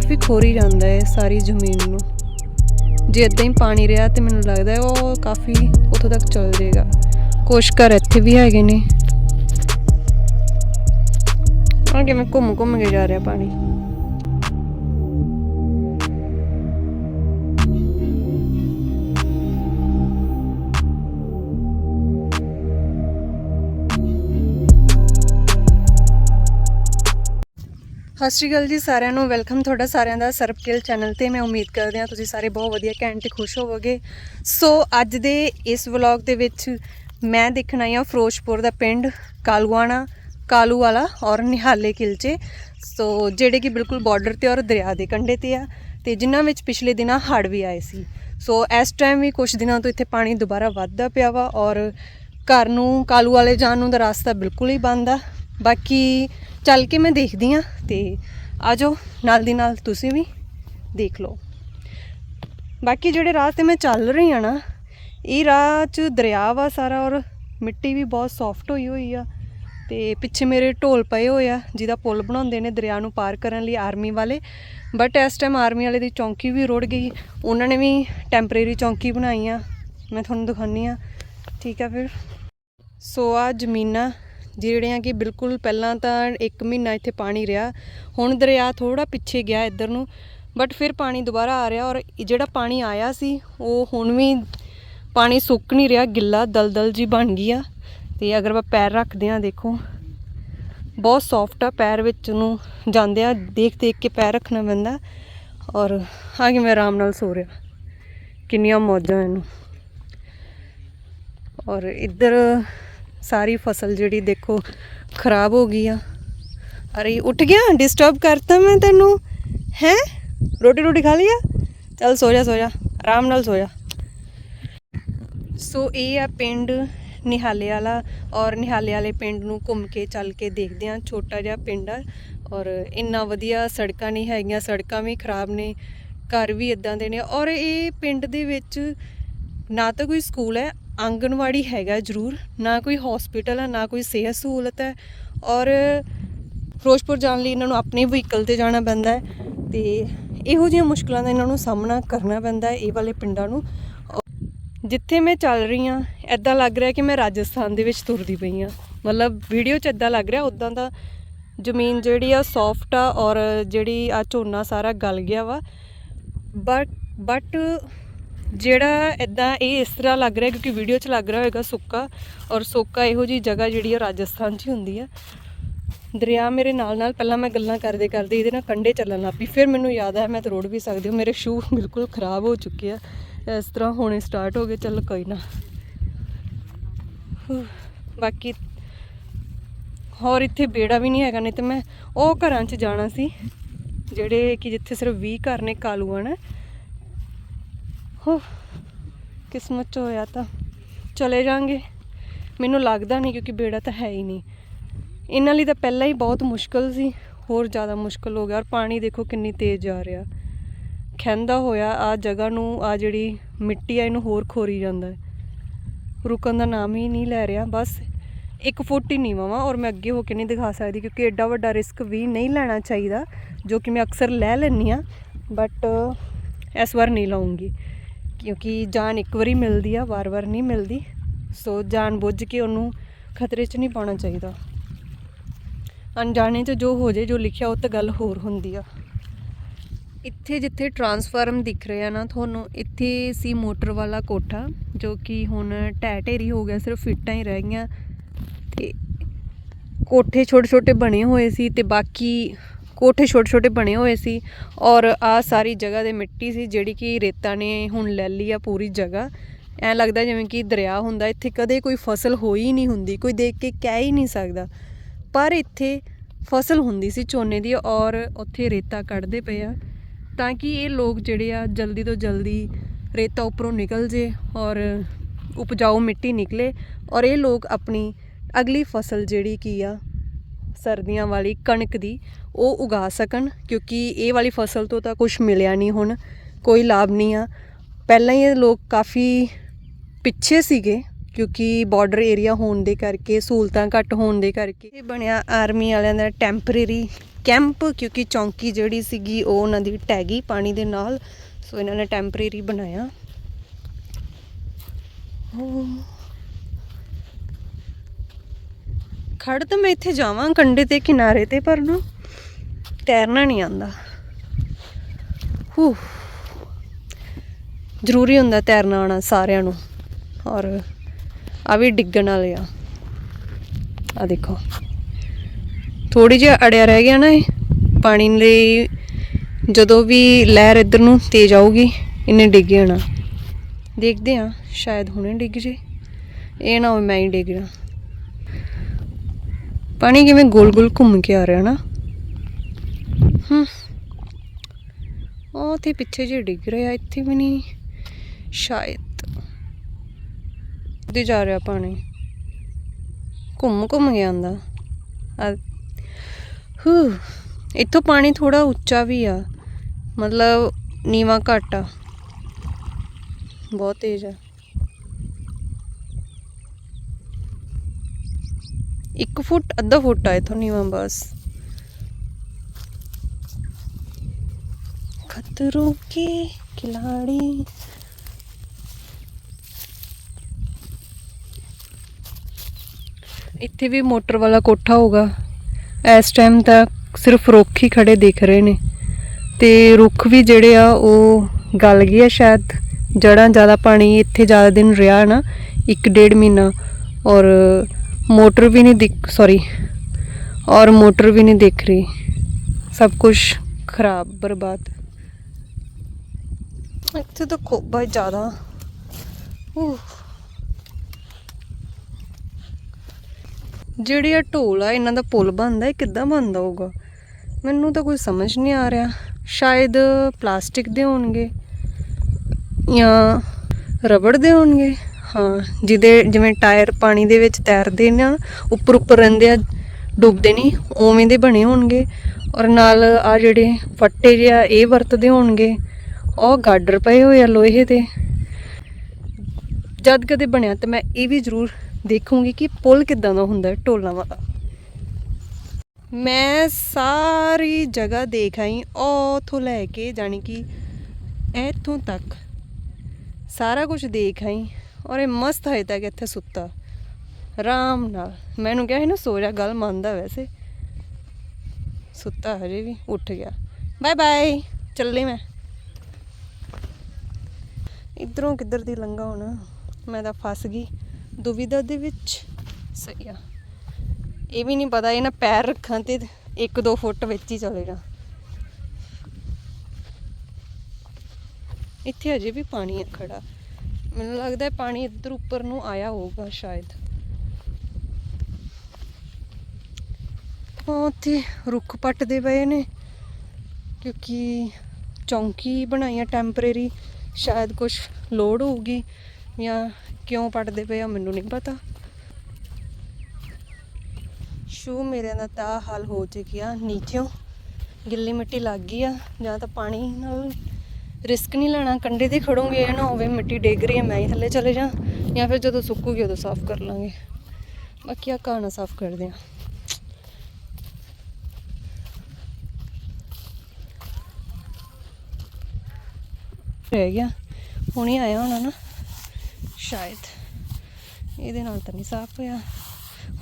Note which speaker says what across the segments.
Speaker 1: ਕਾਫੀ ਖੋਰੀ ਜਾਂਦਾ ਹੈ ਸਾਰੀ ਜ਼ਮੀਨ ਨੂੰ। ਜੇ ਇਦਾਂ ਹੀ ਪਾਣੀ ਰਿਹਾ ਤੇ ਮੈਨੂੰ ਲੱਗਦਾ ਹੈ ਉਹ ਕਾਫੀ ਉੱਥੋਂ ਤੱਕ ਚੱਲ ਜਾਏਗਾ। ਕੁਛ ਘਰ ਇੱਥੇ ਵੀ ਹੈਗੇ ਨੇ। ਆ ਕਿਵੇਂ ਘੁੰਮ ਘੁੰਮ ਕੇ ਜਾ ਰਿਹਾ ਪਾਣੀ। ਸਤਿ ਸ਼੍ਰੀ ਅਕਾਲ ਜੀ ਸਾਰਿਆਂ ਨੂੰ। ਵੈਲਕਮ ਤੁਹਾਡਾ ਸਾਰਿਆਂ ਦਾ ਸਰਪਕਿਲ ਚੈਨਲ ਤੇ। ਮੈਂ ਉਮੀਦ ਕਰਦੇ ਹਾਂ ਤੁਸੀਂ ਸਾਰੇ ਬਹੁਤ ਵਧੀਆ ਘੈਂਟ ਤੇ ਖੁਸ਼ ਹੋਵੋਗੇ। ਸੋ ਅੱਜ ਦੇ ਇਸ ਵਲੌਗ ਦੇ ਵਿੱਚ ਮੈਂ ਦੇਖਣ ਆਈ ਹਾਂ ਫਿਰੋਜ਼ਪੁਰ ਦਾ ਪਿੰਡ ਕਾਲੂਆਣਾ ਕਾਲੂ ਵਾਲਾ ਔਰ ਨਿਹਾਲੇ ਕਿਲਚੇ ਸੋ ਜਿਹੜੇ ਕਿ ਬਿਲਕੁਲ ਬਾਰਡਰ ਤੇ ਔਰ ਦਰਿਆ ਦੇ ਕੰਢੇ ਤੇ ਆ ਤੇ ਜਿਨ੍ਹਾਂ ਵਿੱਚ ਪਿਛਲੇ ਦਿਨਾਂ ਹੜ੍ਹ ਵੀ ਆਏ ਸੀ। ਸੋ ਇਸ ਟਾਈਮ ਵੀ ਕੁਝ ਦਿਨਾਂ ਤੋਂ ਇੱਥੇ ਪਾਣੀ ਦੁਬਾਰਾ ਵੱਧਦਾ ਪਿਆ ਵਾ ਔਰ ਘਰ ਨੂੰ ਕਾਲੂ ਵਾਲੇ ਜਾਣ ਨੂੰ ਦਾ ਰਸਤਾ ਬਿਲਕੁਲ ਹੀ ਬੰਦ ਆ। ਬਾਕੀ ਚੱਲ ਕੇ ਮੈਂ ਦੇਖਦੀ ਆ ਤੇ ਆਜੋ ਨਾਲ ਦੀ ਨਾਲ ਤੁਸੀਂ ਵੀ ਦੇਖ ਲਓ। ਬਾਕੀ ਜਿਹੜੇ ਰਾਹ ਤੇ ਮੈਂ ਚੱਲ ਰਹੀ ਆ ਨਾ, ਇਹ ਰਾਹ 'ਚ ਦਰਿਆ ਵਾ ਸਾਰਾ ਔਰ ਮਿੱਟੀ ਵੀ ਬਹੁਤ ਸੌਫਟ ਹੋਈ ਹੋਈ ਆ ਤੇ ਪਿੱਛੇ ਮੇਰੇ ਢੋਲ ਪਏ ਹੋਏ ਆ, ਜਿਹਦਾ ਪੁਲ ਬਣਾਉਂਦੇ ਨੇ ਦਰਿਆ ਨੂੰ ਪਾਰ ਕਰਨ ਲਈ ਆਰਮੀ ਵਾਲੇ। ਬਟ ਇਸ ਟਾਈਮ ਆਰਮੀ ਵਾਲੇ ਦੀ ਚੌਂਕੀ ਵੀ ਰੁੜ ਗਈ, ਉਹਨਾਂ ਨੇ ਵੀ ਟੈਂਪਰੇਰੀ ਚੌਂਕੀ ਬਣਾਈ ਆ। ਮੈਂ ਤੁਹਾਨੂੰ ਦਿਖਾਉਂਦੀ ਆ ਠੀਕ ਆ ਫਿਰ। ਸੋ ਆ ਜ਼ਮੀਨਾਂ ਜਿਹੜੇ ਆ ਕਿ ਬਿਲਕੁਲ ਪਹਿਲਾਂ ਤਾਂ 1 ਮਹੀਨਾ ਇੱਥੇ ਪਾਣੀ ਰਿਹਾ। ਹੁਣ ਦਰਿਆ ਥੋੜਾ ਪਿੱਛੇ ਗਿਆ ਇੱਧਰ ਨੂੰ ਬਟ ਫਿਰ ਪਾਣੀ ਦੁਬਾਰਾ ਆ ਰਿਹਾ ਔਰ ਜਿਹੜਾ ਪਾਣੀ ਆਇਆ ਸੀ, ਉਹ ਹੁਣ ਵੀ ਪਾਣੀ ਸੁੱਕ ਨਹੀਂ ਰਿਹਾ, ਗਿੱਲਾ ਦਲਦਲ ਜੀ ਬਣ ਗਈ ਆ। ਤੇ ਅਗਰ ਆਪਾਂ ਪੈਰ ਰੱਖਦੇ ਆ ਦੇਖੋ, ਬਹੁਤ ਸੌਫਟ ਆ, ਪੈਰ ਵਿੱਚ ਨੂੰ ਜਾਂਦੇ ਆ ਦੇਖ ਦੇਖ ਕੇ ਪੈਰ ਰੱਖਣਾ ਪੈਂਦਾ। ਔਰ ਆ ਕੇ ਮੈਂ ਆਰਾਮ ਨਾਲ ਸੋ ਰਿਹਾ। ਕਿੰਨੀਆਂ ਮੌਜਾਂ ਇਹਨੂੰ। ਔਰ ਇੱਧਰ ਸਾਰੀ ਫਸਲ ਜਿਹੜੀ ਦੇਖੋ ਖਰਾਬ ਹੋ ਗਈ ਆ। ਅਰੇ ਉੱਠ ਗਿਆ ਡਿਸਟਰਬ ਕਰਤਾ ਮੈਂ ਤੈਨੂੰ। ਹੈ? ਰੋਟੀ ਰੋਟੀ ਖਾ ਲਿਆ ਚੱਲ ਸੋ ਜਾ ਸੋ ਜਾ। ਆਰਾਮ ਨਾਲ ਸੋ ਜਾ। ਸੋ ਇਹ ਆ ਪਿੰਡ ਨਿਹਾਲੇ ਵਾਲਾ ਔਰ ਨਿਹਾਲੇ ਵਾਲੇ ਪਿੰਡ ਨੂੰ ਘੁੰਮ ਕੇ, ਚੱਲ ਕੇ ਦੇਖਦੇ ਆ। ਛੋਟਾ ਜਿਹਾ ਪਿੰਡ ਆ ਔਰ ਇੰਨਾ ਵਧੀਆ ਸੜਕਾਂ ਨਹੀਂ ਹੈਗੀਆਂ, ਸੜਕਾਂ ਵੀ ਖਰਾਬ ਨੇ, ਘਰ ਵੀ ਇਦਾਂ ਦੇ ਨੇ। ਔਰ ਇਹ ਪਿੰਡ ਦੇ ਵਿੱਚ ਨਾ ਤਾਂ ਕੋਈ ਸਕੂਲ ਹੈ ਆਂਗਣਵਾੜੀ ਹੈਗਾ ਜ਼ਰੂਰ, ਨਾ ਕੋਈ ਹਸਪੀਟਲ ਹੈ ਨਾ ਕੋਈ ਸਿਹਤ ਸਹੂਲਤ ਹੈ ਔਰ ਫਿਰੋਜ਼ਪੁਰ ਜਾਣ ਲਈ ਇਹਨਾਂ ਨੂੰ ਆਪਣੇ ਵਹੀਕਲ ਤੇ ਜਾਣਾ ਪੈਂਦਾ ਹੈ ਤੇ ਇਹੋ ਜਿਹੀਆਂ ਮੁਸ਼ਕਲਾਂ ਦਾ ਇਹਨਾਂ ਨੂੰ ਸਾਹਮਣਾ ਕਰਨਾ ਪੈਂਦਾ ਹੈ ਇਹ ਵਾਲੇ ਪਿੰਡਾਂ ਨੂੰ। ਜਿੱਥੇ ਮੈਂ ਚੱਲ ਰਹੀ ਹਾਂ ਐਦਾਂ ਲੱਗ ਰਿਹਾ ਕਿ ਮੈਂ ਰਾਜਸਥਾਨ ਦੇ ਵਿੱਚ ਤੁਰਦੀ ਪਈ ਹਾਂ। ਮਤਲਬ ਵੀਡੀਓ 'ਚ ਐਦਾਂ ਲੱਗ ਰਿਹਾ ਉਦਾਂ ਦਾ ਜ਼ਮੀਨ ਜਿਹੜੀ ਆ ਸੌਫਟ ਆ ਔਰ ਜਿਹੜੀ ਆ ਝੋਨਾ ਸਾਰਾ ਗਲ ਗਿਆ ਵਾ। ਬਟ ਬਟ ਜਿਹੜਾ ਇਦਾਂ ਇਹ ਇਸ ਤਰ੍ਹਾਂ ਲੱਗ ਰਿਹਾ ਕਿਉਂਕਿ ਵੀਡੀਓ 'ਚ ਲੱਗ ਰਿਹਾ ਹੋਏਗਾ ਸੁੱਕਾ ਔਰ ਸੋਕਾ ਇਹੋ ਜੀ ਜਗ੍ਹਾ ਜਿਹੜੀ ਆ ਰਾਜਸਥਾਨ 'ਚ ਹੀ ਹੁੰਦੀ ਆ। ਦਰਿਆ ਮੇਰੇ ਨਾਲ ਨਾਲ ਪਹਿਲਾਂ ਮੈਂ ਗੱਲਾਂ ਕਰਦੇ ਕਰਦੇ ਇਹਦੇ ਨਾਲ ਕੰਢੇ ਚੱਲਣ ਲੱਗ ਪਈ, ਫਿਰ ਮੈਨੂੰ ਯਾਦ ਆਇਆ ਮੈਂ ਤਰੋੜ ਵੀ ਸਕਦੀ ਹਾਂ, ਮੇਰੇ ਸ਼ੂ ਬਿਲਕੁਲ ਖਰਾਬ ਹੋ ਚੁੱਕੇ ਆ। ਇਸ ਤਰ੍ਹਾਂ ਹੋਣੇ ਸਟਾਰਟ ਹੋ ਗਏ, ਚੱਲ ਕੋਈ ਨਾ। ਬਾਕੀ ਹੋਰ ਇੱਥੇ ਬੇੜਾ ਵੀ ਨਹੀਂ ਹੈਗਾ, ਨਹੀਂ ਤੇ ਮੈਂ ਉਹ ਘਰਾਂ 'ਚ ਜਾਣਾ ਸੀ, ਜਿਹੜੇ ਕਿ ਜਿੱਥੇ ਸਿਰਫ 20 ਘਰ ਨੇ ਕਾਲੂਆਣਾ ਹੋ ਕਿਸਮਤ 'ਚ ਹੋਇਆ ਤਾਂ। ਚਲੇ ਜਾਾਂਗੇ ਮੈਨੂੰ ਲੱਗਦਾ ਨਹੀਂ ਕਿਉਂਕਿ ਬੇੜਾ ਤਾਂ ਹੈ ਹੀ ਨਹੀਂ। ਇਹਨਾਂ ਲਈ ਤਾਂ ਪਹਿਲਾਂ ਹੀ ਬਹੁਤ ਮੁਸ਼ਕਲ ਸੀ। ਹੋਰ ਜ਼ਿਆਦਾ ਮੁਸ਼ਕਲ ਹੋ ਗਿਆ ਔਰ ਪਾਣੀ ਦੇਖੋ ਕਿੰਨੀ ਤੇਜ਼ ਜਾ ਰਿਹਾ। ਖੈਂਦਾ ਹੋਇਆ ਆ ਜਗ੍ਹਾ ਨੂੰ, ਆ ਜਿਹੜੀ ਮਿੱਟੀ ਆ, ਇਹਨੂੰ ਹੋਰ ਖੋਰੀ ਜਾਂਦਾ। ਰੁਕਣ ਦਾ ਨਾਮ ਹੀ ਨਹੀਂ ਲੈ ਰਿਹਾ। ਬਸ ਇੱਕ ਫੁੱਟ ਹੀ ਨੀਵਾਂ ਵਾ ਔਰ ਮੈਂ ਅੱਗੇ ਹੋ ਕੇ ਨਹੀਂ ਦਿਖਾ ਸਕਦੀ ਕਿਉਂਕਿ ਐਡਾ ਵੱਡਾ ਰਿਸਕ ਵੀ ਨਹੀਂ ਲੈਣਾ ਚਾਹੀਦਾ, ਜੋ ਕਿ ਮੈਂ ਅਕਸਰ ਲੈ ਲੈਂਦੀ ਆ ਬਟ ਇਸ ਵਾਰ ਨਹੀਂ ਲਾਉਂਗੀ। ਕਿਉਂਕਿ ਜਾਨ ਇੱਕ ਵਾਰੀ ਮਿਲਦੀ ਆ ਵਾਰ-ਵਾਰ ਨਹੀਂ ਮਿਲਦੀ। ਸੋ ਜਾਨ ਬੁੱਝ ਕੇ ਉਹਨੂੰ ਖਤਰੇ 'ਚ ਨਹੀਂ ਪਾਉਣਾ ਚਾਹੀਦਾ। ਅਣਜਾਣੇ 'ਚ ਜੋ ਹੋ ਜੇ, ਜੋ ਲਿਖਿਆ, ਉਹ ਤਾਂ ਗੱਲ ਹੋਰ ਹੁੰਦੀ ਆ। ਇੱਥੇ ਜਿੱਥੇ ਟਰਾਂਸਫਾਰਮ ਦਿਖ ਰਿਹਾ ਨਾ, ਤੁਹਾਨੂੰ ਇੱਥੇ ਸੀ ਮੋਟਰ ਵਾਲਾ ਕੋਠਾ, ਜੋ ਕਿ ਹੁਣ ਢਹਿ ਢੇਰੀ ਹੋ ਗਿਆ, ਸਿਰਫ ਫਿੱਟਾਂ ਹੀ ਰਹਿ ਗਈਆਂ। ਤੇ ਕੋਠੇ ਛੋਟੇ ਛੋਟੇ ਬਣੇ ਹੋਏ ਸੀ ਤੇ ਬਾਕੀ ਕੋਠੇ ਛੋਟੇ ਛੋਟੇ ਬਣੇ ਹੋਏ ਸੀ ਔਰ ਆ ਸਾਰੀ ਜਗ੍ਹਾ ਦੇ ਮਿੱਟੀ ਸੀ ਜਿਹੜੀ ਕਿ ਰੇਤਾ ਨੇ ਹੁਣ ਲੈ ਲਈ ਆ ਪੂਰੀ ਜਗ੍ਹਾ। ਐ ਲੱਗਦਾ ਜਿਵੇਂ ਕਿ ਦਰਿਆ ਹੁੰਦਾ, ਇੱਥੇ ਕਦੇ ਕੋਈ ਫਸਲ ਹੋਈ ਨਹੀਂ ਹੁੰਦੀ, ਕੋਈ ਦੇਖ ਕੇ ਕਹਿ ਹੀ ਨਹੀਂ ਸਕਦਾ। ਪਰ ਇੱਥੇ ਫਸਲ ਹੁੰਦੀ ਸੀ ਝੋਨੇ ਦੀ ਔਰ ਉੱਥੇ ਰੇਤਾ ਕੱਢਦੇ ਪਏ ਆ ਤਾਂ ਕਿ ਇਹ ਲੋਕ ਜਿਹੜੇ ਆ ਜਲਦੀ ਤੋਂ ਜਲਦੀ ਰੇਤਾ ਉੱਪਰੋਂ ਨਿਕਲ ਜੇ ਔਰ ਉਪਜਾਊ ਮਿੱਟੀ ਨਿਕਲੇ ਔਰ ਇਹ ਲੋਕ ਆਪਣੀ ਅਗਲੀ ਫਸਲ ਜਿਹੜੀ ਕੀ ਆ ਸਰਦੀਆਂ ਵਾਲੀ ਕਣਕ ਦੀ ਉਹ ਉਗਾ ਸਕਣ, ਕਿਉਂਕਿ ਇਹ ਵਾਲੀ ਫਸਲ ਤੋਂ ਤਾਂ ਕੁਝ ਮਿਲਿਆ ਨਹੀਂ ਹੁਣ, ਕੋਈ ਲਾਭ ਨਹੀਂ ਆ। ਪਹਿਲਾਂ ਹੀ ਇਹ ਲੋਕ ਕਾਫੀ ਪਿੱਛੇ ਸੀਗੇ, ਕਿਉਂਕਿ ਬਾਰਡਰ ਏਰੀਆ ਹੋਣ ਦੇ ਕਰਕੇ, ਸਹੂਲਤਾਂ ਘੱਟ ਹੋਣ ਦੇ ਕਰਕੇ। ਇਹ ਬਣਿਆ ਆਰਮੀ ਵਾਲਿਆਂ ਦਾ ਟੈਂਪਰੇਰੀ ਕੈਂਪ ਕਿਉਂਕਿ ਚੌਂਕੀ ਜਿਹੜੀ ਸੀਗੀ, ਉਹ ਉਹਨਾਂ ਦੀ ਟੈਗੀ ਪਾਣੀ ਦੇ ਨਾਲ, ਸੋ ਇਹਨਾਂ ਨੇ ਟੈਂਪਰੇਰੀ ਬਣਾਇਆ। ਉਹ ਖੜ ਤਾਂ ਮੈਂ ਇੱਥੇ ਜਾਵਾਂ ਕੰਡੇ ਤੇ, ਕਿਨਾਰੇ ਤੇ, ਪਰ ਨਾ ਤੈਰਨਾ ਨਹੀਂ ਆਉਂਦਾ। ਹੂ। ਜ਼ਰੂਰੀ ਹੁੰਦਾ ਤੈਰਨਾ ਆਉਣਾ ਸਾਰਿਆਂ ਨੂੰ। ਔਰ ਆ ਵੀ ਡਿੱਗਣ ਵਾਲੇ ਆ। ਆ ਦੇਖੋ। ਥੋੜੀ ਜਿਹਾ ਅੜਿਆ ਰਹਿ ਗਿਆ ਨਾ ਇਹ। ਪਾਣੀ ਲਈ ਜਦੋਂ ਵੀ ਲਹਿਰ ਇੱਧਰ ਨੂੰ ਤੇਜ਼ ਆਊਗੀ, ਇਹਨੇ ਡਿੱਗ ਜਾਣਾ। ਦੇਖਦੇ ਆ ਸ਼ਾਇਦ ਹੁਣੇ ਡਿੱਗ ਜੇ। ਇਹ ਨਾ ਹੋਵੇ ਮੈਂ ਹੀ ਡਿੱਗ ਜਾ ਪਾਣੀ ਕਿਵੇਂ ਗੋਲ ਗੋਲ ਘੁੰਮ ਕੇ ਆ ਰਿਹਾ ਨਾ। ਉਹ ਤੇ ਪਿੱਛੇ ਜੇ ਡਿੱਗ ਰਿਹਾ, ਇੱਥੇ ਵੀ ਨਹੀਂ। ਸ਼ਾਇਦ ਦੇ ਜਾ ਰਿਹਾ ਪਾਣੀ। ਘੁੰਮ ਘੁੰਮ ਗਿਆ ਆਂਦਾ ਆ ਹੂ, ਇੱਥੋਂ ਪਾਣੀ ਥੋੜਾ ਉੱਚਾ ਵੀ ਆ। ਮਤਲਬ ਨੀਵਾ ਘੱਟ ਆ। ਬਹੁਤ ਤੇਜ਼ ਆ। ਇੱਕ ਫੁੱਟ, ਅੱਧਾ ਫੁੱਟ ਆ ਇਥੋਂ ਨੀਵਾ, ਬਸ। ਖਤਰੋਂ ਕੇ ਖਿਲਾੜੀ ਇੱਥੇ ਵੀ ਮੋਟਰ ਵਾਲਾ ਕੋਠਾ ਹੋਗਾ ਇਸ ਟਾਈਮ ਤਾਂ ਸਿਰਫ ਰੁੱਖ ਹੀ ਖੜੇ ਦਿਖ ਰਹੇ ਨੇ। ਤੇ ਰੁੱਖ ਵੀ ਜਿਹੜੇ ਆ, ਉਹ ਗਲ ਗਏ ਆ ਸ਼ਾਇਦ। ਜੜਾਂ ਜ਼ਿਆਦਾ ਪਾਣੀ ਇੱਥੇ ਜ਼ਿਆਦਾ ਦਿਨ ਰਿਹਾ ਨਾ, ਇੱਕ ਡੇਢ ਮਹੀਨਾ। ਔਰ ਮੋਟਰ ਵੀ ਨਹੀਂ ਦਿਖ ਸੌਰੀ ਔਰ ਮੋਟਰ ਵੀ ਨਹੀਂ ਦਿਖ ਰਹੀ। ਸਭ ਕੁਝ ਖਰਾਬ, ਬਰਬਾਦ। ਇੱਥੇ ਤਾਂ ਖੋਬਾ ਜ਼ਿਆਦਾ। ਜਿਹੜੀ ਆ ਢੋਲ ਆ ਇਹਨਾਂ ਦਾ ਪੁਲ ਬਣਦਾ ਇਹ ਕਿੱਦਾਂ ਬਣਦਾ ਹੋਊਗਾ? ਮੈਨੂੰ ਤਾਂ ਕੋਈ ਸਮਝ ਨਹੀਂ ਆ ਰਿਹਾ। ਸ਼ਾਇਦ ਪਲਾਸਟਿਕ ਦੇ ਹੋਣਗੇ ਜਾਂ ਰਬੜ ਦੇ ਹੋਣਗੇ। ਹਾਂ ਜਿਹਦੇ ਜਿਵੇਂ ਟਾਇਰ ਪਾਣੀ ਦੇ ਵਿੱਚ ਤੈਰਦੇ ਨਾ, ਉੱਪਰ ਉੱਪਰ ਰਹਿੰਦੇ ਆ ਡੁੱਬਦੇ ਨਹੀਂ ਉਵੇਂ ਦੇ ਬਣੇ ਹੋਣਗੇ। ਔਰ ਨਾਲ ਆ ਜਿਹੜੇ ਫੱਟੇ ਜਿਹਾ ਇਹ ਵਰਤਦੇ ਹੋਣਗੇ। ਉਹ ਗਾਡਰ ਪਏ ਹੋਏ ਆ ਲੋਹੇ ਦੇ। ਜਦ ਕਦੇ ਬਣਿਆ ਤਾਂ ਮੈਂ ਇਹ ਵੀ ਜ਼ਰੂਰ ਦੇਖੂੰਗੀ ਕਿ ਪੁਲ ਕਿੱਦਾਂ ਦਾ ਹੁੰਦਾ ਢੋਲਾਂ ਵਾਲਾ ਮੈਂ ਸਾਰੀ ਜਗ੍ਹਾ ਦੇਖ ਆਈ, ਉਥੋਂ ਲੈ ਕੇ ਜਾਣੀ ਕਿ ਇੱਥੋਂ ਤੱਕ ਸਾਰਾ ਕੁਝ ਦੇਖ ਆਈ ਔਰ ਇਹ ਮਸਤ ਹੈ ਤੱਕ ਇੱਥੇ ਸੁੱਤਾ। ਆਰਾਮ ਨਾਲ। ਮੈਨੂੰ ਕਿਹਾ ਸੀ ਨਾ, ਸੋ ਜਾ, ਗੱਲ ਮੰਨਦਾ ਵੈਸੇ। ਸੁੱਤਾ ਹਜੇ ਵੀ, ਉੱਠ ਗਿਆ। ਬਾਏ ਬਾਏ ਚੱਲੇ ਮੈਂ। ਇਧਰੋਂ ਕਿੱਧਰ ਦੀ ਲੰਘਾ ਹੋਣਾ? ਮੈਂ ਤਾਂ ਫਸ ਗਈ। ਦੁਵਿਧਾ ਦੇ ਵਿੱਚ। ਸਹੀ ਆ। ਇਹ ਵੀ ਨਹੀਂ ਪਤਾ, ਇਹ ਨਾ ਪੈਰ ਰੱਖਾਂ ਤੇ 1-2 ਫੁੱਟ ਵਿੱਚ ਹੀ ਚਲੇਗਾ। ਇੱਥੇ ਅਜੇ ਵੀ ਪਾਣੀ ਆ ਖੜਾ। ਮੈਨੂੰ ਲੱਗਦਾ ਪਾਣੀ ਇੱਧਰ ਉੱਪਰ ਨੂੰ ਆਇਆ ਹੋਊਗਾ ਸ਼ਾਇਦ। ਉੱਥੇ ਰੁੱਖ ਪੱਟਦੇ ਪਏ ਨੇ। ਕਿਉਂਕਿ ਚੌਂਕੀ ਬਣਾਈ ਆ ਟੈਂਪਰੇਰੀ ਸ਼ਾਇਦ ਕੁਝ ਲੋਡ ਹੋਊਗੀ ਜਾਂ ਕਿਉਂ ਪੜਦੇ ਪਏ ਆ ਮੈਨੂੰ ਨਹੀਂ ਪਤਾ। ਸ਼ੂ ਮੇਰੇ ਦਾ ਤਾਂ ਹਾਲ ਹੋ ਚੁੱਕਿਆ, ਨੀਚਿਓਂ ਗਿੱਲੀ ਮਿੱਟੀ ਲੱਗ ਗਈ ਆ, ਜਾਂ ਤਾਂ ਪਾਣੀ ਨਾਲ ਰਿਸਕ ਨਹੀਂ ਲੈਣਾ ਕੰਡੇ ਤੇ ਖੜੋਗੇ, ਇਹ ਨਾ ਹੋਵੇ ਮਿੱਟੀ ਡਿੱਗ ਰਹੀ ਹੈ ਮੈਂ ਹੀ ਥੱਲੇ ਚਲੇ ਜਾ ਜਾਂ ਫਿਰ ਜਦੋਂ ਸੁੱਕੂਗੀ ਉਦੋਂ ਸਾਫ਼ ਕਰ ਲਾਂਗੇ। ਬਾਕੀ ਆ ਕਾਣਾ ਸਾਫ਼ ਕਰਦੇ ਆ। ਰਹਿ ਗਿਆ। ਹੁਣੇ ਆਇਆ ਹੋਣਾ ਨਾ, ਸ਼ਾਇਦ। ਇਹਦੇ ਨਾਲ ਤਾਂ ਨਹੀਂ ਸਾਫ਼ ਹੋਇਆ।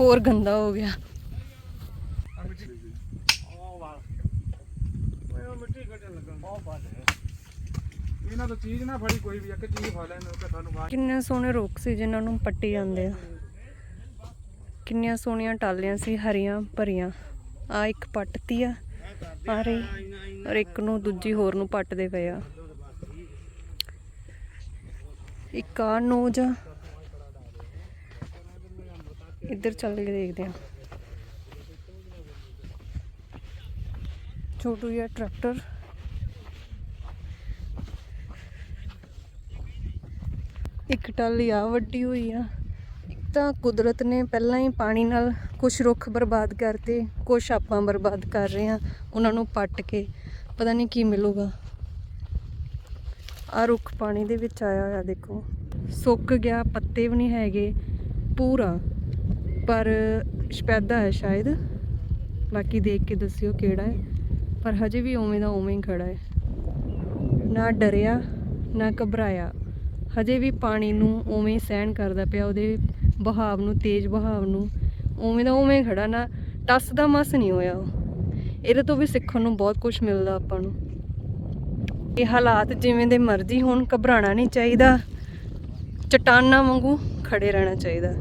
Speaker 1: ਹੋਰ ਗੰਦਾ ਹੋ ਗਿਆ।
Speaker 2: ਇਹਨਾਂ ਤੋਂ ਚੀਜ਼ ਨਾ ਫੜੀ ਕੋਈ ਵੀ ਇੱਕ ਚੀਜ਼ ਫੜ ਲੈਣ ਉਹ ਤੁਹਾਨੂੰ ਬਾਅਦ
Speaker 1: ਕਿੰਨੇ ਸੋਹਣੇ ਰੁੱਖ ਸੀ ਜਿਨ੍ਹਾਂ ਨੂੰ ਪੱਟੀ ਜਾਂਦੇ ਆ। ਕਿੰਨੀਆਂ ਸੋਹਣੀਆਂ ਟਾਲੀਆਂ ਸੀ, ਹਰੀਆਂ ਭਰੀਆਂ। ਆ ਇੱਕ ਪੱਟਤੀ ਆ। ਆ ਰਹੀ। ਔਰ ਇੱਕ ਨੂੰ ਦੂਜੀ ਹੋਰ ਨੂੰ ਪੱਟਦੇ ਪਏ ਆ। ਇੱਕ ਆ ਨੋਜ ਆ। ਇੱਧਰ ਚੱਲ ਕੇ ਦੇਖਦੇ ਆ। ਛੋਟੂ ਜਿਹਾ ਟਰੈਕਟਰ। ਇੱਕ ਟਾਲੀ ਆ ਵੱਡੀ ਹੋਈ ਆ। ਇੱਕ ਤਾਂ ਕੁਦਰਤ ਨੇ ਪਹਿਲਾਂ ਹੀ ਪਾਣੀ ਨਾਲ ਕੁਝ ਰੁੱਖ ਬਰਬਾਦ ਕਰਤੇ ਕੁਝ ਆਪਾਂ ਬਰਬਾਦ ਕਰ ਰਹੇ ਆ, ਉਹਨਾਂ ਨੂੰ ਪੱਟ ਕੇ। ਪਤਾ ਨਹੀਂ ਕੀ ਮਿਲੂਗਾ। ਆ ਰੁੱਖ ਪਾਣੀ ਦੇ ਵਿੱਚ ਆਇਆ ਹੋਇਆ, ਦੇਖੋ। ਸੁੱਕ ਗਿਆ, ਪੱਤੇ ਵੀ ਨਹੀਂ ਹੈਗੇ, ਪੂਰਾ। ਪਰ ਸ਼ਪੈਦਾ ਹੈ ਸ਼ਾਇਦ। ਬਾਕੀ ਦੇਖ ਕੇ ਦੱਸਿਓ ਕਿਹੜਾ ਹੈ। ਪਰ ਹਜੇ ਵੀ ਉਵੇਂ ਦਾ ਉਵੇਂ ਹੀ ਖੜਾ ਹੈ। ਨਾ ਡਰਿਆ, ਨਾ ਘਬਰਾਇਆ। ਹਜੇ ਵੀ ਪਾਣੀ ਨੂੰ ਉਵੇਂ ਹੀ ਸਹਿਣ ਕਰਦਾ ਪਿਆ, ਉਹਦੇ ਬਹਾਵ ਨੂੰ, ਤੇਜ਼ ਬਹਾਵ ਨੂੰ। ਉਵੇਂ ਦਾ ਉਵੇਂ ਹੀ ਖੜਾ, ਨਾ ਟੱਸ ਦਾ ਮਸ ਨਹੀਂ ਹੋਇਆ। ਉਹ ਇਹਦੇ ਤੋਂ ਵੀ ਸਿੱਖਣ ਨੂੰ ਬਹੁਤ ਕੁਝ ਮਿਲਦਾ ਆਪਾਂ ਨੂੰ। ਇਹ ਹਾਲਾਤ ਜਿਵੇਂ ਦੇ ਮਰਜ਼ੀ ਹੋਣ ਘਬਰਾਣਾ ਨਹੀਂ ਚਾਹੀਦਾ। ਚਟਾਨਾਂ ਵਾਂਗੂ ਖੜੇ ਰਹਿਣਾ ਚਾਹੀਦਾ।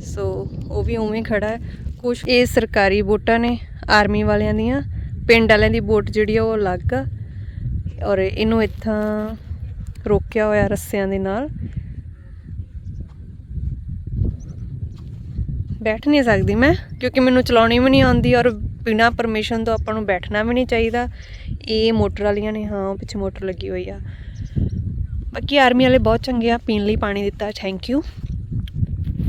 Speaker 1: ਸੋ ਉਹ ਵੀ ਉਵੇਂ ਖੜਾ ਹੈ। ਕੁਝ ਇਹ ਸਰਕਾਰੀ ਵੋਟਾਂ ਨੇ, ਆਰਮੀ ਵਾਲਿਆਂ ਦੀਆਂ। ਪਿੰਡ ਵਾਲਿਆਂ ਦੀ ਵੋਟ ਜਿਹੜੀ ਆ, ਉਹ ਅਲੱਗ ਆ। ਔਰ ਇਹਨੂੰ ਇੱਥਾਂ ਰੋਕਿਆ ਹੋਇਆ ਰੱਸਿਆਂ ਦੇ ਨਾਲ। ਬੈਠ ਨਹੀਂ ਸਕਦੀ ਮੈਂ, ਕਿਉਂਕਿ ਮੈਨੂੰ ਚਲਾਉਣੀ ਵੀ ਨਹੀਂ ਆਉਂਦੀ ਔਰ ਬਿਨਾ ਪਰਮਿਸ਼ਨ ਤੋਂ ਆਪਾਂ ਨੂੰ ਬੈਠਣਾ ਵੀ ਨਹੀਂ ਚਾਹੀਦਾ। ਇਹ ਮੋਟਰ ਵਾਲੀਆਂ ਨੇ, ਹਾਂ, ਉਹ ਪਿੱਛੇ ਮੋਟਰ ਲੱਗੀ ਹੋਈ ਆ। ਬਾਕੀ ਆਰਮੀ ਵਾਲੇ ਬਹੁਤ ਚੰਗੇ ਆ, ਪੀਣ ਲਈ ਪਾਣੀ ਦਿੱਤਾ ਥੈਂਕ ਯੂ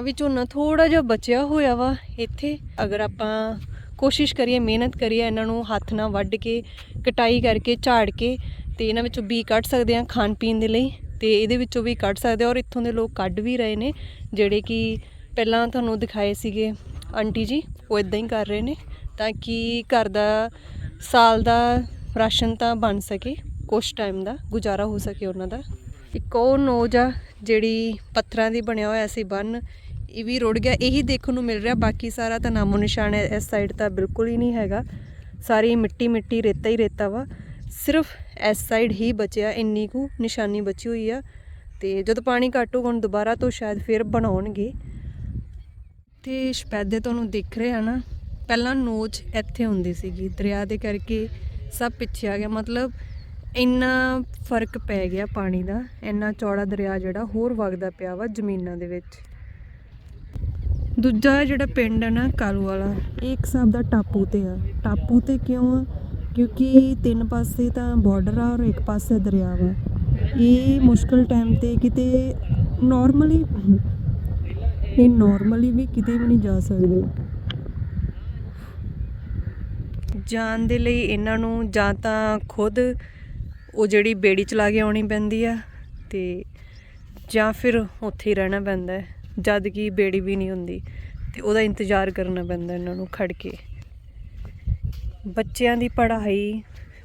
Speaker 1: ਵੀ ਝੋਨਾ ਥੋੜਾ ਜਿਹਾ ਬਚਿਆ ਹੋਇਆ ਵਾ ਇੱਥੇ। ਅਗਰ ਆਪਾਂ ਕੋਸ਼ਿਸ਼ ਕਰੀਏ, ਮਿਹਨਤ ਕਰੀਏ, ਇਹਨਾਂ ਨੂੰ ਹੱਥ ਨਾਲ ਵੱਢ ਕੇ, ਕਟਾਈ ਕਰਕੇ, ਝਾੜ ਕੇ, ਤੇ ਇਹਨਾਂ ਵਿੱਚੋਂ ਬੀ ਕੱਢ ਸਕਦੇ ਆ ਖਾਣ ਪੀਣ ਦੇ ਲਈ। ਤੇ ਇਹਦੇ ਵਿੱਚੋਂ ਵੀ ਕੱਢ ਸਕਦੇ ਔਰ ਇੱਥੋਂ ਦੇ ਲੋਕ ਕੱਢ ਵੀ ਰਹੇ ਨੇ, ਜਿਹੜੇ ਕਿ ਪਹਿਲਾਂ ਤੁਹਾਨੂੰ ਦਿਖਾਏ ਸੀਗੇ ਆਂਟੀ ਜੀ, ਉਹ ਇਦਾਂ ਹੀ ਕਰ ਰਹੇ ਨੇ, ਤਾਂ ਕਿ ਘਰ ਦਾ ਸਾਲ ਦਾ ਰਾਸ਼ਨ ਤਾਂ ਬਣ ਸਕੇ, ਕੁਛ ਟਾਈਮ ਦਾ ਗੁਜ਼ਾਰਾ ਹੋ ਸਕੇ ਉਹਨਾਂ ਦਾ। ਇੱਕ ਉਹ ਨੋਜ ਆ ਜਿਹੜੀ ਪੱਥਰਾਂ ਦੀ ਬਣਿਆ ਹੋਇਆ ਸੀ ਬੰਨ, ਇਹ ਵੀ ਰੁੜ ਗਿਆ, ਇਹੀ ਦੇਖਣ ਨੂੰ ਮਿਲ ਰਿਹਾ, ਬਾਕੀ ਸਾਰਾ ਤਾਂ ਨਾਮੋ ਨਿਸ਼ਾਨ ਹੈ, ਇਸ ਸਾਈਡ ਤਾਂ ਬਿਲਕੁਲ ਹੀ ਨਹੀਂ ਹੈਗਾ। ਸਾਰੀ ਮਿੱਟੀ ਮਿੱਟੀ ਰੇਤਾ ਹੀ ਰੇਤਾ ਵਾ। ਸਿਰਫ ਇਸ ਸਾਈਡ ਹੀ ਬਚਿਆ, ਇੰਨੀ ਕੁ ਨਿਸ਼ਾਨੀ ਬਚੀ ਹੋਈ ਆ। ਤੇ ਜਦੋਂ ਪਾਣੀ ਘੱਟ ਹੋਊਗਾ ਹੁਣ ਦੁਬਾਰਾ ਤੋਂ ਸ਼ਾਇਦ ਫਿਰ ਬਣਾਉਣਗੇ। ਤੇ ਸਪੈਦੇ ਤੁਹਾਨੂੰ ਦਿਖ ਰਿਹਾ ਨਾ, ਪਹਿਲਾਂ ਨੋਚ ਇੱਥੇ ਹੁੰਦੀ ਸੀਗੀ, ਦਰਿਆ ਦੇ ਕਰਕੇ ਸਭ ਪਿੱਛੇ ਆ ਗਿਆ। ਮਤਲਬ ਇੰਨਾ ਫ਼ਰਕ ਪੈ ਗਿਆ ਪਾਣੀ ਦਾ, ਇੰਨਾ ਚੌੜਾ ਦਰਿਆ ਜਿਹੜਾ ਹੋਰ ਵਗਦਾ ਪਿਆ ਵਾ ਜ਼ਮੀਨਾਂ ਦੇ ਵਿੱਚ। ਦੂਜਾ ਜਿਹੜਾ ਪਿੰਡ ਹੈ ਨਾ ਕਾਲੂ ਵਾਲਾ, ਇਹ ਇੱਕ ਹਿਸਾਬ ਦਾ ਟਾਪੂ ਤੇ ਆ। ਟਾਪੂ ਤੇ ਕਿਉਂ ਆ? ਕਿਉਂਕਿ ਤਿੰਨ ਪਾਸੇ ਤਾਂ ਬਾਰਡਰ ਆ ਔਰ ਇੱਕ ਪਾਸੇ ਦਰਿਆ ਵਾ। ਇਹ ਮੁਸ਼ਕਲ ਟਾਈਮ ਤੇ ਕਿਤੇ ਨਾਰਮਲੀ ਇਹ ਨਾਰਮਲੀ ਵੀ ਕਿਤੇ ਵੀ ਨਹੀਂ ਜਾ ਸਕਦੇ। ਜਾਣ ਦੇ ਲਈ ਇਹਨਾਂ ਨੂੰ ਜਾਂ ਤਾਂ ਖੁਦ ਉਹ ਜਿਹੜੀ ਬੇੜੀ ਚਲਾ ਕੇ ਆਉਣੀ ਪੈਂਦੀ ਆ ਤੇ ਜਾਂ ਫਿਰ ਉੱਥੇ ਹੀ ਰਹਿਣਾ ਪੈਂਦਾ ਹੈ, ਜਦ ਕਿ ਬੇੜੀ ਵੀ ਨਹੀਂ ਹੁੰਦੀ ਤੇ ਉਹਦਾ ਇੰਤਜ਼ਾਰ ਕਰਨਾ ਪੈਂਦਾ ਇਹਨਾਂ ਨੂੰ ਖੜ ਕੇ। ਬੱਚਿਆਂ ਦੀ ਪੜ੍ਹਾਈ,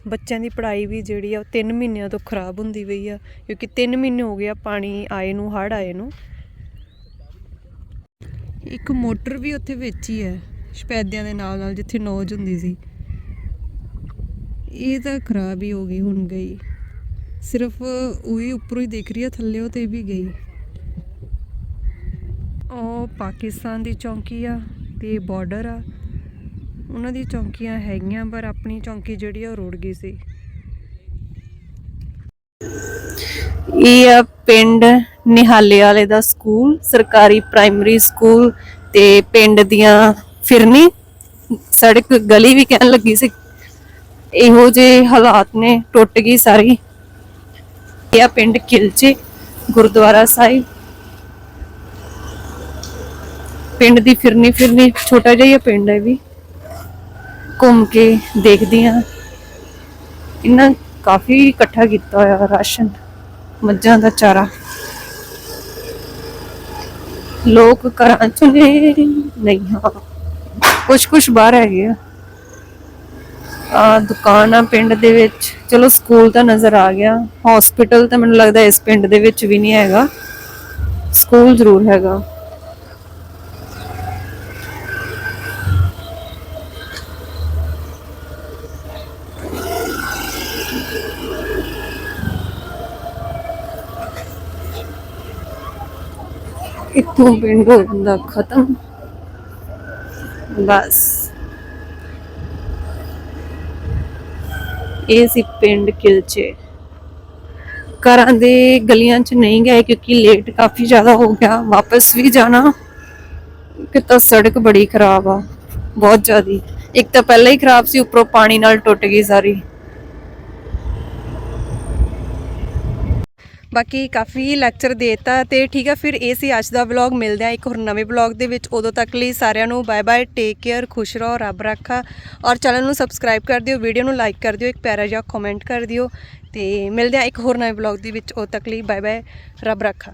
Speaker 1: ਬੱਚਿਆਂ ਦੀ ਪੜ੍ਹਾਈ ਵੀ ਜਿਹੜੀ ਆ ਉਹ 3 ਮਹੀਨਿਆਂ ਤੋਂ ਖਰਾਬ ਹੁੰਦੀ ਪਈ ਆ, ਕਿਉਂਕਿ 3 ਮਹੀਨੇ ਹੋ ਗਏ ਆ ਪਾਣੀ ਆਏ ਨੂੰ ਹੜ ਆਏ ਨੂੰ। ਇੱਕ ਮੋਟਰ ਵੀ ਉੱਥੇ ਵਿੱਚ ਹੀ ਹੈ ਸਪੈਦਿਆਂ ਦੇ ਨਾਲ ਨਾਲ ਜਿੱਥੇ ਨੌਜ ਹੁੰਦੀ ਸੀ। ਇਹ ਤਾਂ ਖਰਾਬ ਹੀ ਹੋ ਗਈ, ਹੁਣ ਗਈ। ਸਿਰਫ ਉਹੀ ਉੱਪਰੋਂ ਹੀ ਦੇਖ ਰਹੀ ਆ, ਥੱਲੇ ਤੇ ਵੀ ਗਈ। ਉਹ ਪਾਕਿਸਤਾਨ ਦੀ ਚੌਂਕੀ ਆ ਤੇ ਬਾਰਡਰ ਆ। ਉਹਨਾਂ ਦੀ ਚੌਂਕੀਆਂ ਹੈਗੀਆਂ, ਪਰ ਆਪਣੀ ਚੌਂਕੀ ਜਿਹੜੀ ਆ ਉਹ ਰੁੜ ਗਈ ਸੀ। ਇਹ ਆ ਪਿੰਡ ਨਿਹਾਲੇ ਵਾਲੇ ਦਾ ਸਕੂਲ, ਸਰਕਾਰੀ ਪ੍ਰਾਇਮਰੀ ਸਕੂਲ ਤੇ ਪਿੰਡ ਦੀਆਂ ਫਿਰਨੀ। ਸੜਕ ਗਲੀ ਵੀ ਕਹਿਣ ਲੱਗੀ ਸੀ। ਇਹੋ ਜੇ ਹਾਲਾਤ ਨੇ, ਟੁੱਟ ਗਈ ਸਾਰੀ। ਇਹ ਪਿੰਡ ਕਿਲਚੇ ਗੁਰਦੁਆਰਾ ਸਾਹਿਬ। ਪਿੰਡ ਦੀ ਫਿਰਨੀ ਫਿਰਨੀ, ਛੋਟਾ ਜਿਹਾ ਪਿੰਡ ਹੈ ਵੀ। ਘੁੰਮ ਕੇ ਦੇਖਦੀ ਆ। ਇਹਨਾਂ ਕਾਫੀ ਇਕੱਠਾ ਕੀਤਾ ਹੋਇਆ ਰਾਸ਼ਨ, ਮੱਝਾਂ ਦਾ ਚਾਰਾ। ਲੋਕ ਘਰਾਂ ਚ ਨਹੀਂ, ਹਾਂ। ਕੁਛ ਕੁਛ ਬਾਹਰ ਹੈਗੇ ਆ। ਆ ਦੁਕਾਨ ਆ ਪਿੰਡ ਦੇ ਵਿੱਚ। ਚਲੋ ਸਕੂਲ ਤਾਂ ਨਜ਼ਰ ਆ ਗਿਆ। ਹਸਪੀਟਲ ਤਾਂ ਮੈਨੂੰ ਲੱਗਦਾ ਇਸ ਪਿੰਡ ਦੇ ਵਿੱਚ ਵੀ ਨਹੀਂ ਹੈਗਾ। ਸਕੂਲ ਜ਼ਰੂਰ ਹੈਗਾ। ਇੱਥੋਂ ਪਿੰਡ ਦਾ ਖਤਮ। ਬਸ। ਇਹ ਸੀ ਪਿੰਡ ਕਿਲਚੇ। ਘਰਾਂ ਦੇ ਗਲੀਆਂ 'ਚ ਨਹੀਂ ਗਏ ਕਿਉਂਕਿ ਲੇਟ ਕਾਫੀ ਜ਼ਿਆਦਾ ਹੋ ਗਿਆ। ਵਾਪਸ ਵੀ ਜਾਣਾ ਕਿਤਾ ਸੜਕ ਬੜੀ ਖਰਾਬ ਆ, ਬਹੁਤ ਜ਼ਿਆਦੀ। ਇੱਕ ਤਾਂ ਪਹਿਲਾਂ ਹੀ ਖਰਾਬ ਸੀ, ਉੱਪਰੋਂ ਪਾਣੀ ਨਾਲ ਟੁੱਟ ਗਈ ਸਾਰੀ। ਬਾਕੀ ਕਾਫੀ ਲੈਕਚਰ ਦੇਤਾ ਤੇ ਠੀਕ ਆ, ਫਿਰ ਇਹ ਸੀ ਅੱਜ ਦਾ ਵਲੌਗ ਮਿਲਦੇ ਆ ਇੱਕ ਹੋਰ ਨਵੇਂ ਵਲੌਗ ਦੇ ਵਿੱਚ। ਉਦੋਂ ਤੱਕ ਲਈ ਸਾਰਿਆਂ ਨੂੰ ਬਾਏ ਬਾਏ ਟੇਕ ਕੇਅਰ ਖੁਸ਼ ਰਹੋ, ਰੱਬ ਰੱਖਾ। ਔਰ ਚੈਨਲ ਨੂੰ ਸਬਸਕ੍ਰਾਈਬ ਕਰ ਦਿਓ ਵੀਡੀਓ ਨੂੰ ਲਾਈਕ ਕਰ ਦਿਓ, ਇੱਕ ਪਿਆਰਾ ਜਿਹਾ ਕਮੈਂਟ ਕਰ ਦਿਓ। ਤੇ ਮਿਲਦੇ ਆ ਇੱਕ ਹੋਰ ਨਵੇਂ ਵਲੌਗ ਦੇ ਵਿੱਚ। ਉਦੋਂ ਤੱਕ ਲਈ ਬਾਏ ਬਾਏ ਰੱਬ ਰੱਖਾ।